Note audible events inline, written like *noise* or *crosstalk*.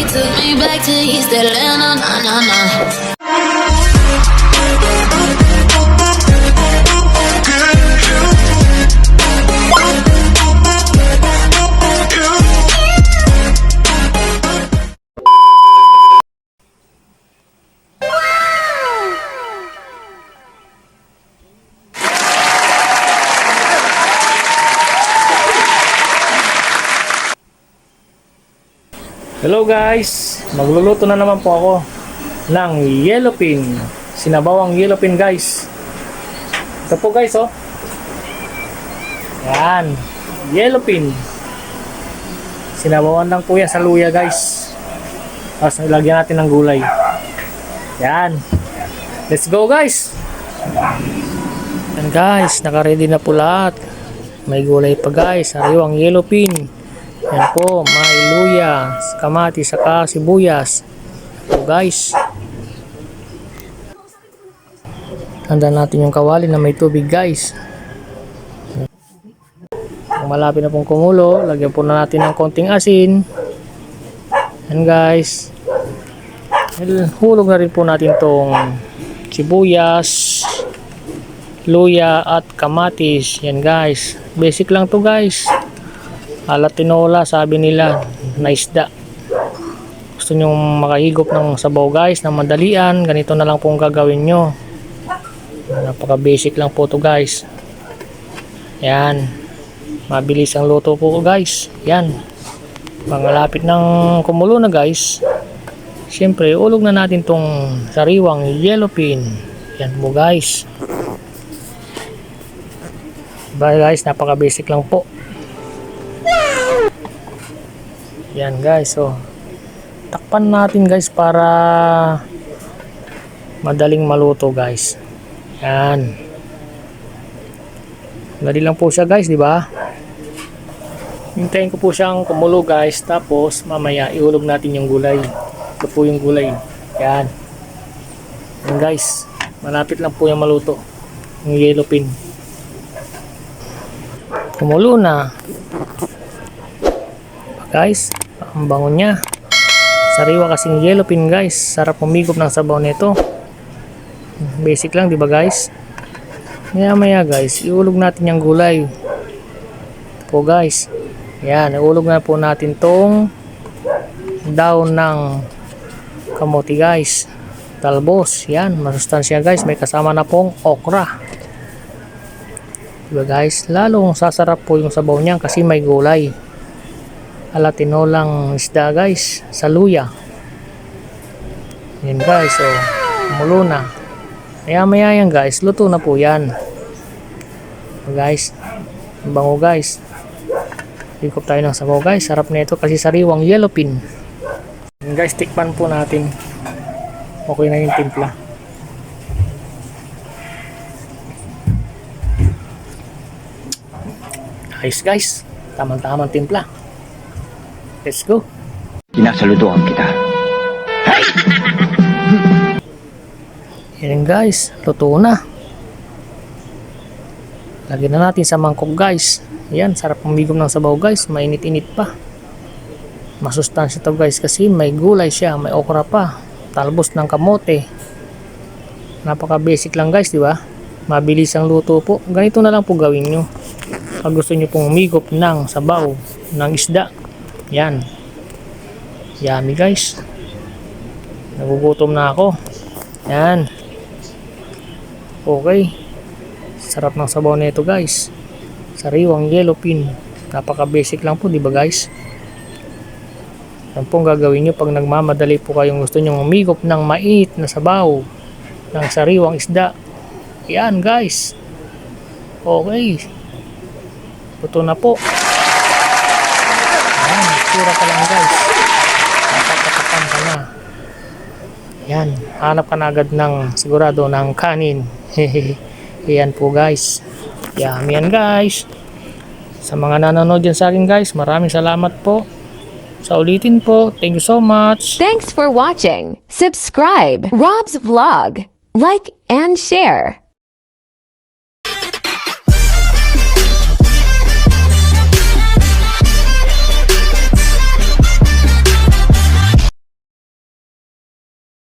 took me back to East Atlanta, nah, nah, nah. Hello guys! Magluluto na naman po ako ng yellowpin. Sinabawang yellowpin guys. Ito po guys oh. Yan. Yellowpin. Sinabawan lang po yan sa luya guys. Tapos ilagyan natin ng gulay. Yan. Let's go guys! Yan guys, nakaready na po lahat. May gulay pa guys. Sariwang yellowpin. Yan po, may kamati, saka sibuyas. So guys, handa natin yung kawali na may tubig guys. Kung malapit na pong kumulo, lagyan po na natin ng konting asin. Yan guys. Hulog na rin po natin tong sibuyas, luya at kamatis. Yan guys. Basic lang to guys. Alatinola sabi nila na isda. Gusto nyo makahigop ng sabaw guys na madalian, ganito na lang po ang gagawin nyo. Napaka basic lang po to guys. Yan. Mabilis ang luto po guys. Yan. Pangalapit ng kumulo na guys. Siyempre, ulog na natin tong sariwang yellowpin. Yan po guys. Bye guys, napaka basic lang po. Yan guys, so takpan natin guys para madaling maluto guys. Yan. Dali lang po siya guys, di ba? Hintayin ko po siyang kumulo guys, tapos mamaya ihulog natin yung gulay. Ito po yung gulay. Yan. Yan guys, malapit lang po yung maluto. Yung yellow pin. Kumulo na guys. Ang bango niya. Sariwa kasing yellow pin guys. Sarap pumigop ng sabaw nito. Basic lang di ba guys? Maya maya guys iulog natin yung gulay. Po guys. Yan iulog na po natin tong daon ng kamote guys. Talbos. Yan masustansya guys. May kasama na pong okra. Diba guys? Lalong sasarap po yung sabaw niyan kasi may gulay alatinolang isda guys. Sa luya yan guys so kumulo na. Maya maya yan guys. Luto na po yan. Guys ang bango guys. Ikop tayo ng sabaw guys. Sarap na ito kasi sariwang yellowpin yan guys tikpan po natin. Okay na yung timpla. Ayos guys, tamang-tamang timpla. Let's go. Sinasaludohan kita. *laughs* Yan guys, luto na. Lagyan na natin sa mangkok guys. Yan, sarap pumigom ng sabaw guys. Mainit-init pa. Masustansya to guys kasi may gulay siya, may okra pa. Talbos ng kamote. Napaka basic lang guys, di ba? Mabilis ang luto po. Ganito na lang po gawin nyo. Pag gusto nyo pong humigop ng sabaw, ng isda. Yan. Yummy guys. Nagugutom na ako. Yan. Okay. Sarap ng sabaw nito guys. Sariwang yellow pin. Napaka basic lang po, di ba guys? Yan pong gagawin nyo pag nagmamadali po kayong gusto nyo umigop ng mait na sabaw ng sariwang isda. Yan guys. Okay. Luto na po. Yan, sura ka lang guys. Napapatakan ka na. Yan, hanap ka na agad ng sigurado ng kanin. *laughs* Yan po guys. Yummy yan guys. Sa mga nanonood dyan sa akin guys, maraming salamat po. Sa ulitin po, thank you so much. Thanks for watching. Subscribe Rob's Vlog. Like and share.